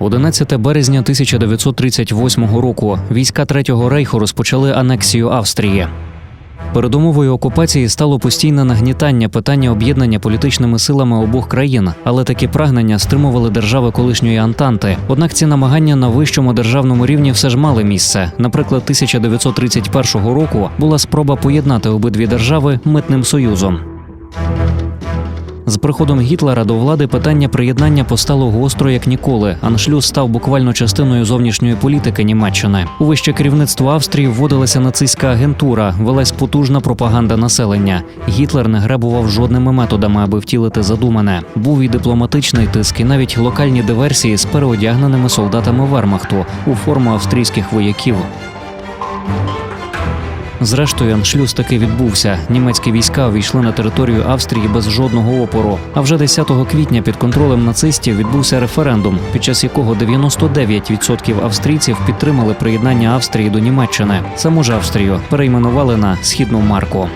11 березня 1938 року війська Третього рейху розпочали анексію Австрії. Передумовою окупації стало постійне нагнітання питання об'єднання політичними силами обох країн, але такі прагнення стримували держави колишньої Антанти. Однак ці намагання на вищому державному рівні все ж мали місце. Наприклад, 1931 року була спроба поєднати обидві держави митним союзом. Приходом Гітлера до влади питання приєднання постало гостро як ніколи. Аншлюз став буквально частиною зовнішньої політики Німеччини. У вище керівництво Австрії вводилася нацистська агентура, велась потужна пропаганда населення. Гітлер не гребував жодними методами, аби втілити задумане. Був і дипломатичний тиск, і навіть локальні диверсії з переодягненими солдатами Вермахту у форму австрійських вояків. Зрештою, аншлюз таки відбувся. Німецькі війська увійшли на територію Австрії без жодного опору. А вже 10 квітня під контролем нацистів відбувся референдум, під час якого 99% австрійців підтримали приєднання Австрії до Німеччини. Саму ж Австрію перейменували на східну марку.